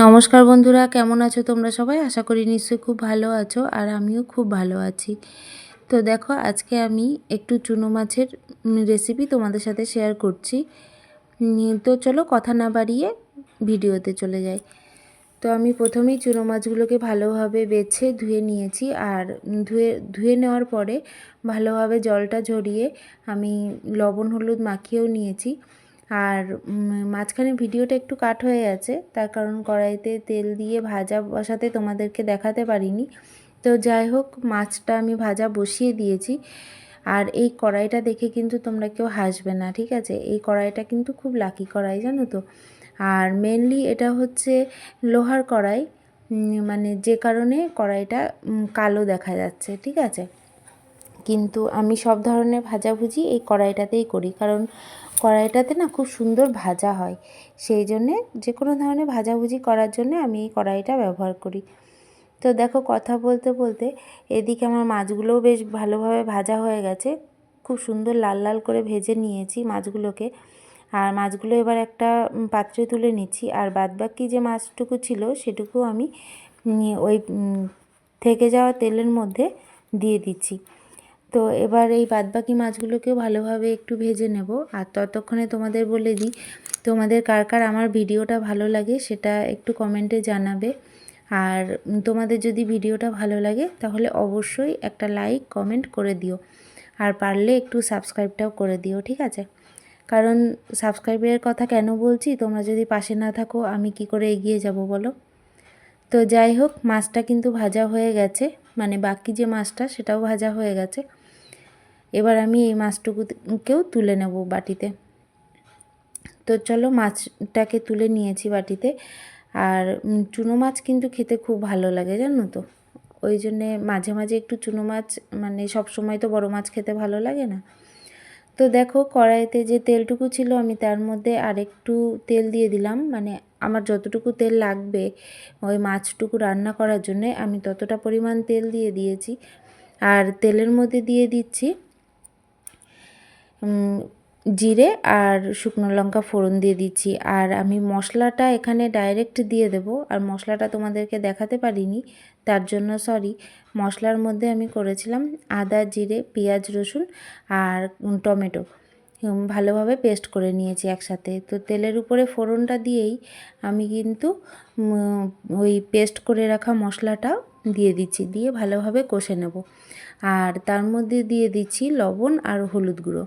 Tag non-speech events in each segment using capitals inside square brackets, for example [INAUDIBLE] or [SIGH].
নমস্কার বন্ধুরা, কেমন আছো তোমরা সবাই? আশা করি নিশ্চয়ই খুব ভালো আছো আর আমিও খুব ভালো আছি। তো দেখো, আজকে আমি একটু চুনো মাছের রেসিপি তোমাদের সাথে শেয়ার করছি। তো চলো কথা না বাড়িয়ে ভিডিওতে চলে যাই। তো আমি প্রথমেই চুনো মাছগুলোকে ভালোভাবে বেছে ধুয়ে নিয়েছি আর ধুয়ে ধুয়ে নেওয়ার পরে ভালোভাবে জলটা ঝরিয়ে আমি লবণ, হলুদ মাখিয়েও নিয়েছি। আর মাঝখানে ভিডিওটা একটু কাট হয়ে গেছে। তার কারণ কড়াইতে তেল দিয়ে ভাজা বসাতে তোমাদেরকে দেখাতে পারিনি। তো যাই হোক, মাছটা আমি ভাজা বসিয়ে দিয়েছি। আর এই কড়াইটা দেখে কিন্তু তোমরা কেউ হাসবে না, ঠিক আছে? এই কড়াইটা কিন্তু খুব লাকি কড়াই, জানো তো? আর মেনলি এটা হচ্ছে লোহার কড়াই। মানে যে কারণে কড়াইটা কালো দেখা যাচ্ছে, ঠিক আছে? কিন্তু আমি সব ধরনের ভাজাভুজি এই কড়াইটাতেই করি। কারণ কড়াইটাতে না খুব সুন্দর ভাজা হয়। সেই জন্যে যে কোনো ধরনের ভাজাভুজি করার জন্য আমি এই কড়াইটা ব্যবহার করি। তো দেখো কথা বলতে বলতে এদিকে আমার মাছগুলোও বেশ ভালোভাবে ভাজা হয়ে গেছে। খুব সুন্দর লাল লাল করে ভেজে নিয়েছি মাছগুলোকে। আর মাছগুলো এবার একটা পাত্রে তুলে নিচ্ছি। আর বাদবাকি যে মাছটুকু ছিল সেটুকু আমি ওই থেকে যাওয়া তেলের মধ্যে দিয়ে দিচ্ছি। তো এবার এই বাদবাকি মাছগুলোকেও ভালোভাবে একটু ভেজে নেব। আর ততক্ষণে তোমাদের বলে দিই, তোমাদের কার কার আমার ভিডিওটা ভালো লাগে সেটা একটু কমেন্টে জানাবে। আর তোমাদের যদি ভিডিওটা ভালো লাগে, তাহলে অবশ্যই একটা লাইক, কমেন্ট করে দিও। আর পারলে একটু সাবস্ক্রাইবটাও করে দিও, ঠিক আছে? কারণ সাবস্ক্রাইবের কথা কেন বলছি? তোমরা যদি পাশে না থাকো, আমি কি করে এগিয়ে যাব বলো? তো যাই হোক, মাছটা কিন্তু ভাজা হয়ে গেছে। মানে বাকি যে মাছটা, সেটাও ভাজা হয়ে গেছে। এবার আমি এই মাছটুকুকেও তুলে নেব বাটিতে। তো চলো মাছটাকে তুলে নিয়েছি বাটিতে। আর চুনো মাছ কিন্তু খেতে খুব ভালো লাগে, জানো তো? ওই জন্যে মাঝে মাঝে একটু চুনো মাছ মানে সব সময় তো বড় মাছ খেতে ভালো লাগে না। তো দেখো কড়াইতে যে তেলটুকু ছিল আমি তার মধ্যে আরেকটু তেল দিয়ে দিলাম। মানে আমার যতটুকু তেল লাগবে ওই মাছটুকু রান্না করার জন্যে আমি ততটা পরিমাণ তেল দিয়ে দিয়েছি। আর তেলের মধ্যে দিয়ে দিচ্ছি জিরে আর শুকনো লঙ্কা ফোড়ন দিয়ে দিচ্ছি। আর আমি মশলাটা এখানে ডাইরেক্ট দিয়ে দেব। আর মশলাটা তোমাদেরকে দেখাতে পারিনি, তার জন্য সরি মশলার মধ্যে আমি করেছিলাম আদা, জিরে, পেঁয়াজ, রসুন আর টমেটো। ভালোভাবে পেস্ট করে নিয়েছি একসাথে। তো তেলের উপরে ফোড়নটা দিয়েই আমি কিন্তু ওই পেস্ট করে রাখা মশলাটা দিয়ে দিচ্ছি, দিয়ে ভালোভাবে কষে নেব। আর তার মধ্যে দিয়ে দিচ্ছি লবণ আর হলুদ গুঁড়ো।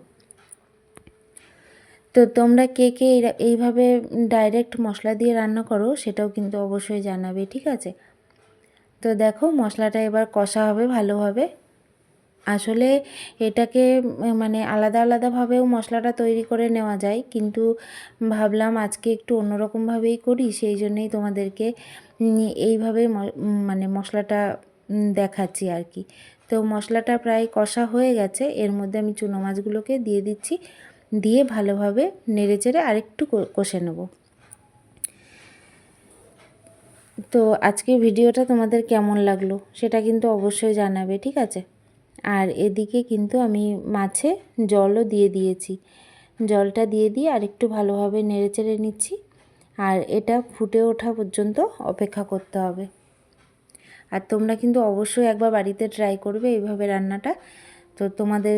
তো তোমরা কে কে এইভাবে ডাইরেক্ট মশলা দিয়ে রান্না করো সেটাও কিন্তু অবশ্যই জানাবে, ঠিক আছে? তো দেখো মশলাটা এবার কষা হবে ভালোভাবে। আসলে এটাকে মানে আলাদা আলাদাভাবেও মশলাটা তৈরি করে নেওয়া যায়, কিন্তু ভাবলাম আজকে একটু অন্যরকমভাবেই করি, সেই জন্যেই তোমাদেরকে এইভাবে মানে মশলাটা দেখাচ্ছি আর কি। তো মশলাটা প্রায় কষা হয়ে গেছে, এর মধ্যে আমি চুনো মাছগুলোকে দিয়ে দিচ্ছি। দিয়ে ভালোভাবে নেড়ে চেড়ে আরেকটু কষে নেব। তো আজকে ভিডিওটা তোমাদের কেমন লাগল সেটা কিন্তু অবশ্যই জানাবে, ঠিক আছে? আর এদিকে কিন্তু আমি মাছে জলও দিয়ে দিয়েছি। জলটা দিয়ে দিয়ে আরেকটু ভালোভাবে নেড়ে চেড়ে নিচ্ছি আর এটা ফুটে ওঠা পর্যন্ত অপেক্ষা করতে হবে। আর তোমরা কিন্তু অবশ্যই একবার বাড়িতে ট্রাই করবে এইভাবে রান্নাটা। তো তোমাদের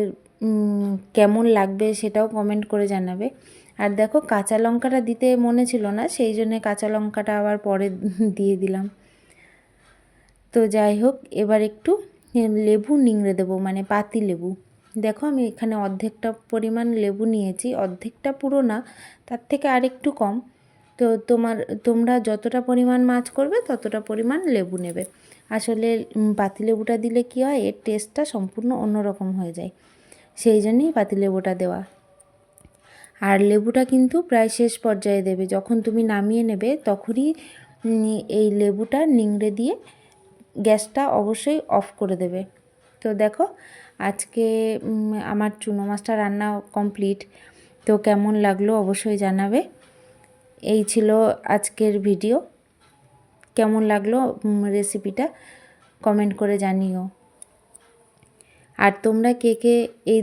কেমন লাগবে সেটাও কমেন্ট করে জানাবে। আর দেখো কাঁচা লঙ্কাটা দিতে মনে ছিল না, সেই জন্যে কাঁচা লঙ্কাটা আবার পরে [LAUGHS] দিয়ে দিলাম। তো যাই হোক, এবার একটু লেবু নিংড়ে দেবো মানে পাতি লেবু। দেখো আমি এখানে অর্ধেকটা পরিমাণ লেবু নিয়েছি, অর্ধেকটা পুরো না, তার থেকে আরেকটু কম। তো তোমার, তোমরা যতটা পরিমাণ মাছ করবে, ততটা পরিমাণ লেবু নেবে। আসলে পাতি লেবুটা দিলে কী হয়, এর টেস্টটা সম্পূর্ণ অন্যরকম হয়ে যায়। সেই জন্যই পাতিলেবুটা দেওয়া। আর লেবুটা কিন্তু প্রায় শেষ পর্যায়ে দেবে। যখন তুমি নামিয়ে নেবে, তখনই এই লেবুটা নিংড়ে দিয়ে গ্যাসটা অবশ্যই অফ করে দেবে। তো দেখো, আজকে আমার চুনো মাছটা রান্না কমপ্লিট। তো কেমন লাগল অবশ্যই জানাবে। এই ছিল আজকের ভিডিও। কেমন লাগল রেসিপিটা কমেন্ট করে জানিও। আর তোমরা কে কে এই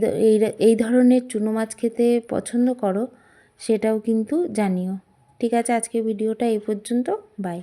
এই ধরনের চুনো মাছ খেতে পছন্দ করো, সেটাও কিন্তু জানিও। ঠিক আছে আজকে ভিডিওটা এই পর্যন্ত। বাই